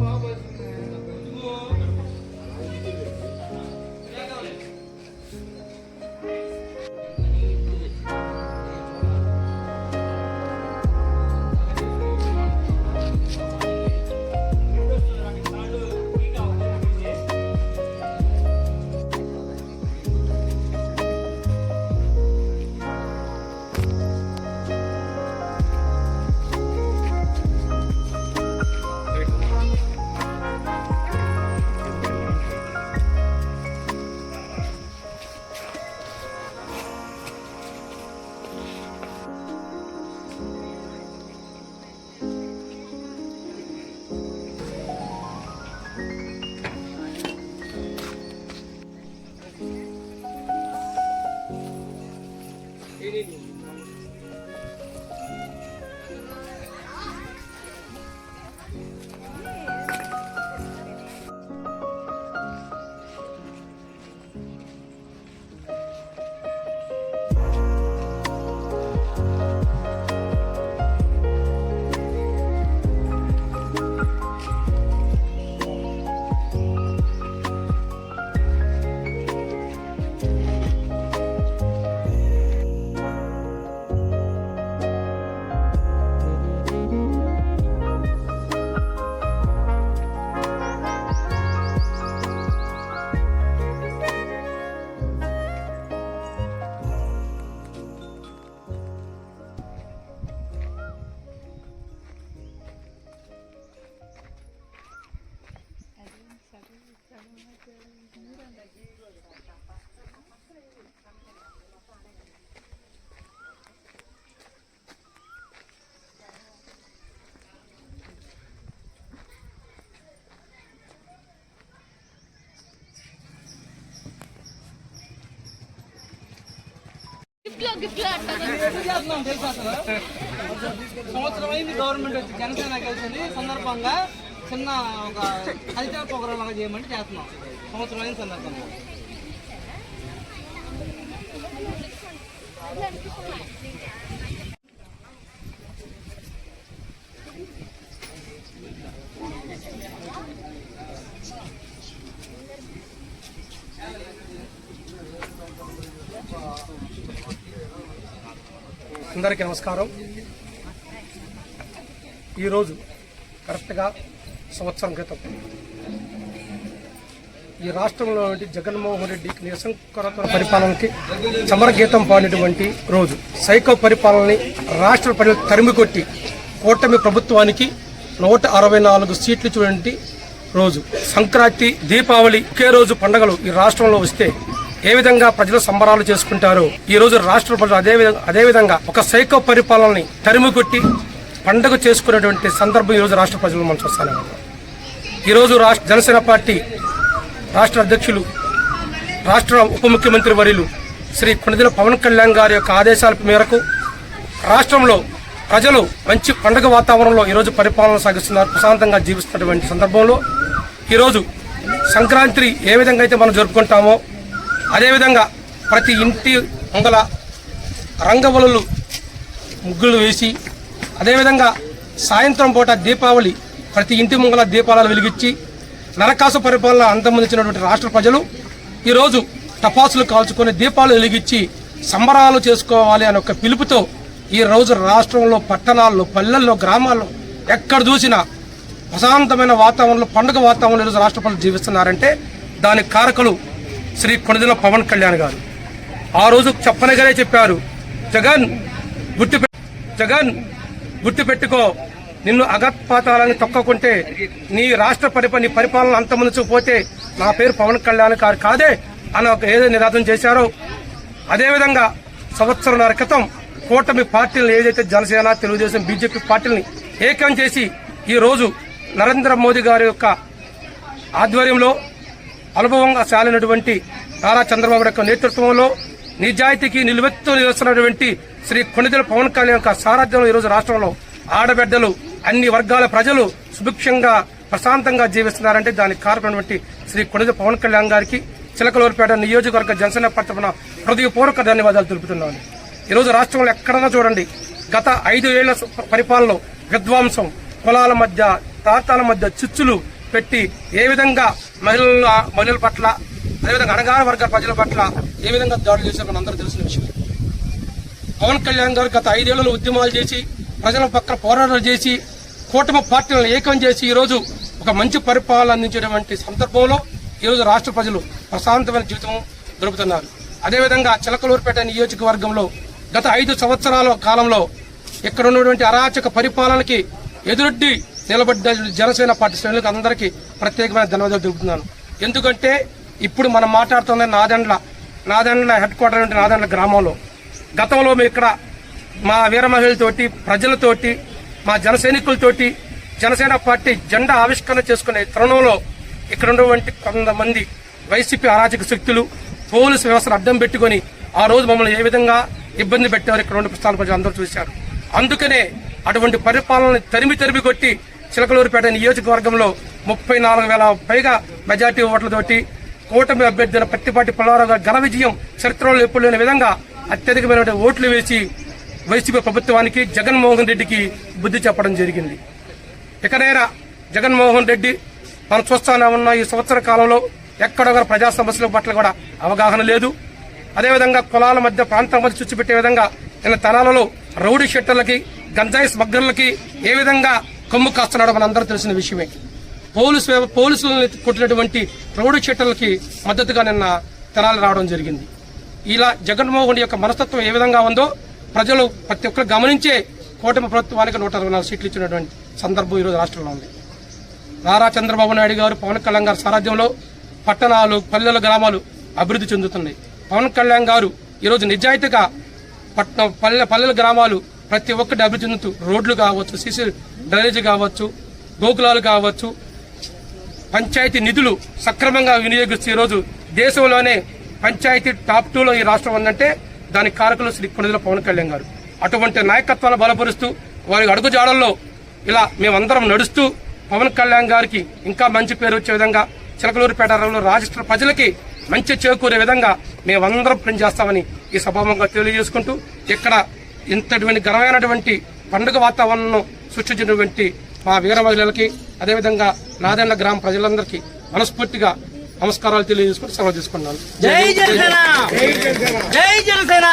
Mama's చేస్తున్నాం తెలుసు అసలు సంవత్సరం అయింది గవర్నమెంట్ వచ్చి జనసేన కలిసింది సందర్భంగా చిన్న ఒక కల్చర్ ప్రోగ్రామ్ లాగా చేయమంటే చేస్తున్నాం. సంవత్సరం అయిన సందర్భంగా. అందరికీ నమస్కారం. ఈరోజు కరెక్ట్గా సంవత్సరం క్రితం ఈ రాష్ట్రంలో జగన్మోహన్ రెడ్డి నిరసంకరత పరిపాలనకి సమరగీతం పాడినటువంటి రోజు. సైకో పరిపాలనని రాష్ట్ర ప్రజలు తరిమికొట్టి కూటమి ప్రభుత్వానికి నూట అరవై నాలుగు సీట్లు చూడండి రోజు. సంక్రాంతి దీపావళి ఒకే రోజు పండుగలు ఈ రాష్ట్రంలో వస్తే ఏ విధంగా ప్రజలు సంబరాలు చేసుకుంటారో? ఈ రోజు రాష్ట్ర ప్రజలు అదే విధంగా అదే విధంగా ఒక సైకో పరిపాలనని తరిమికొట్టి పండగ పండుగ చేసుకునేటువంటి సందర్భం ఈ రోజు రాష్ట్ర ప్రజలు మనం చూస్తానే ఈరోజు రాష్ట్ర జనసేన పార్టీ రాష్ట్ర అధ్యక్షులు రాష్ట్ర ఉప ముఖ్యమంత్రి వర్యులు శ్రీ కొణిదెల పవన్ కళ్యాణ్ గారి యొక్క ఆదేశాల మేరకు రాష్ట్రంలో ప్రజలు మంచి పండుగ వాతావరణంలో ఈరోజు పరిపాలన సాగిస్తున్నారు ప్రశాంతంగా జీవిస్తున్నటువంటి సందర్భంలో. ఈరోజు సంక్రాంతి ఏ విధంగా అయితే మనం జరుపుకుంటామో అదేవిధంగా ప్రతి ఇంటి ముంగల రంగవలలు ముగ్గులు వేసి అదేవిధంగా సాయంత్రం పూట దీపావళి ప్రతి ఇంటి ముంగల దీపాలను వెలిగించి నరకాసు పరిపాలన అంతమందించినటువంటి రాష్ట్ర ప్రజలు ఈరోజు టపాసులు కాల్చుకొని దీపాలు వెలిగించి సంబరాలు చేసుకోవాలి అనే ఒక పిలుపుతో ఈ రోజు రాష్ట్రంలో పట్టణాల్లో పల్లెల్లో గ్రామాల్లో ఎక్కడ చూసినా ప్రశాంతమైన వాతావరణంలో పండుగ వాతావరణంలో ఈరోజు రాష్ట్ర ప్రజలు జీవిస్తున్నారంటే దాని కారకులు శ్రీ కొనదిన పవన్ కళ్యాణ్ గారు. ఆ రోజు చెప్పనగానే చెప్పారు జగన్ గుర్తు జగన్ గుర్తు పెట్టుకో. నిన్ను అగత్పాతాలని తొక్కకుంటే నీ రాష్ట్ర పరిపాలన నీ పరిపాలన అంతమందించకపోతే నా పేరు పవన్ కళ్యాణ్ గారు కాదే? అని ఒక ఏదో నినాదం చేశారో. అదేవిధంగా సంవత్సరంన్నర క్రితం కూటమి పార్టీలను ఏదైతే జనసేన తెలుగుదేశం బీజేపీ పార్టీలని ఏకం చేసి ఈరోజు నరేంద్ర మోదీ గారి యొక్క ఆధ్వర్యంలో అనుభవంగా సాలినటువంటి నారా చంద్రబాబు యొక్క నేతృత్వంలో నిజాయితీకి నిలువెత్తు నిలుస్తున్నటువంటి శ్రీ కొణిదెల పవన్ కళ్యాణ్ యొక్క సారథ్యంలో ఈరోజు రాష్ట్రంలో ఆడబిడ్డలు అన్ని వర్గాల ప్రజలు సుభిక్షంగా ప్రశాంతంగా జీవిస్తున్నారంటే దానికి కారణమైనటువంటి శ్రీ కొణిదెల పవన్ కళ్యాణ్ గారికి చిలకలూరుపేట నియోజకవర్గ జనసేన పార్టీ హృదయపూర్వక ధన్యవాదాలు తెలుపుతున్నాను. ఈరోజు రాష్ట్రంలో ఎక్కడన్నా చూడండి గత ఐదు ఏళ్ళ పరిపాలనలో విధ్వంసం కులాల మధ్య ప్రాంతాల మధ్య చిచ్చులు పెట్టి ఏ విధంగా మహిళల మహిళల పట్ల అదేవిధంగా అణగార వర్గ ప్రజల పట్ల ఏ విధంగా దాడులు చేశారు మనందరూ తెలిసిన విషయం. పవన్ కళ్యాణ్ గారు గత ఐదేళ్ళలో ఉద్యమాలు చేసి ప్రజల పక్కన పోరాటాలు చేసి కూటమి పార్టీలను ఏకం చేసి ఈరోజు ఒక మంచి పరిపాలన అందించేటువంటి సందర్భంలో ఈరోజు రాష్ట్ర ప్రజలు ప్రశాంతమైన జీవితం గడుపుతున్నారు. అదేవిధంగా చిలకలూరుపేట నియోజకవర్గంలో గత ఐదు సంవత్సరాల కాలంలో ఇక్కడ ఉన్నటువంటి అరాచక పరిపాలనకి ఎదురొడ్డి నిలబడ్డ జనసేన పార్టీ శ్రేణులకు అందరికీ ప్రత్యేకమైన ధన్యవాదాలు తెలుపుతున్నాను. ఎందుకంటే ఇప్పుడు మనం మాట్లాడుతున్న నాదండ్ల నాదండ్ల హెడ్ క్వార్టర్ ఉంటే నాదండ్ల గ్రామంలో. గతంలో మేము ఇక్కడ మా వీర మహిళలతోటి ప్రజలతోటి మా జన సైనికులతోటి జనసేన పార్టీ జెండా ఆవిష్కరణ చేసుకునే తరుణంలో ఇక్కడ ఉన్నటువంటి కొంతమంది వైసీపీ అరాచక శక్తులు పోలీసు వ్యవస్థను అడ్డం పెట్టుకొని ఆ రోజు మమ్మల్ని ఏ విధంగా ఇబ్బంది పెట్టారు ఇక్కడ రెండు ప్రస్థాన ప్రజలు అందరూ చూశారు. అందుకనే అటువంటి పరిపాలనని తరిమి తరిమి కొట్టి చిలకలూరుపేట నియోజకవర్గంలో ముప్పై నాలుగు వేల పైగా మెజార్టీ ఓట్లతోటి కూటమి అభ్యర్థుల పట్టిపాటి పుల్లారావు ఘన విజయం చరిత్రలో ఎప్పుడు లేని విధంగా అత్యధికమైన ఓట్లు వేసి వైసీపీ ప్రభుత్వానికి జగన్మోహన్ రెడ్డికి బుద్ధి చెప్పడం జరిగింది. ఇకనైనా జగన్మోహన్ రెడ్డి మనం చూస్తానే ఉన్న ఈ సంవత్సర కాలంలో ఎక్కడ ప్రజా సమస్యల పట్ల కూడా అవగాహన లేదు. అదేవిధంగా కులాల మధ్య ప్రాంతాల మధ్య చుచ్చిపెట్టే విధంగా నిన్న తనాలలో రౌడీ షెట్టర్లకి గంజాయి స్మగ్లర్లకి ఏ విధంగా కొమ్ము కాస్తున్నాడో మనందరూ తెలిసిన విషయమే. పోలీసు పోలీసులను కొట్టినటువంటి రౌడీ షెట్టర్లకి మద్దతుగా నిన్న తెనాలి రావడం జరిగింది. ఇలా జగన్మోహన్ యొక్క మనస్తత్వం ఏ విధంగా ఉందో ప్రజలు ప్రతి ఒక్కరు గమనించే కూటమి ప్రభుత్వానికి నూట అరవై నాలుగు సీట్లు ఇచ్చినటువంటి సందర్భం ఈరోజు రాష్ట్రంలో ఉంది. నారా చంద్రబాబు నాయుడు గారు పవన్ కళ్యాణ్ గారి సారథ్యంలో పట్టణాలు పల్లెల గ్రామాలు అభివృద్ధి చెందుతున్నాయి. పవన్ కళ్యాణ్ గారు ఈరోజు నిజాయితీగా పట్టణ పల్లె పల్లెల గ్రామాలు ప్రతి ఒక్కటి అభివృద్ధి చెందుతూ రోడ్లు కావచ్చు సిసి డ్రైనేజీ కావచ్చు గోకులాలు కావచ్చు పంచాయతీ నిధులు సక్రమంగా వినియోగిస్తూ ఈరోజు దేశంలోనే పంచాయతీ టాప్ టూలో ఈ రాష్ట్రం ఉందంటే దాని కారకులు శ్రీ కొనుదల పవన్ కళ్యాణ్ గారు. అటువంటి నాయకత్వాన్ని బలపరుస్తూ వారి అడుగుజాడల్లో ఇలా మేమందరం నడుస్తూ పవన్ కళ్యాణ్ గారికి ఇంకా మంచి పేరు వచ్చే విధంగా చిలకలూరుపేట రాష్ట్ర ప్రజలకి మంచి చేకూరే విధంగా మేమందరం పనిచేస్తామని ఈ సభాముఖంగా తెలియజేసుకుంటూ ఇక్కడ ఇంతటువంటి ఘనమైనటువంటి పండుగ వాతావరణం సృష్టించినటువంటి మా వీర మహిళలకి అదేవిధంగా నాదెండ్ల గ్రామ ప్రజలందరికీ మనస్ఫూర్తిగా నమస్కారాలు తెలియజేసుకుని సెలవు తీసుకున్నాను. జై జనసేన!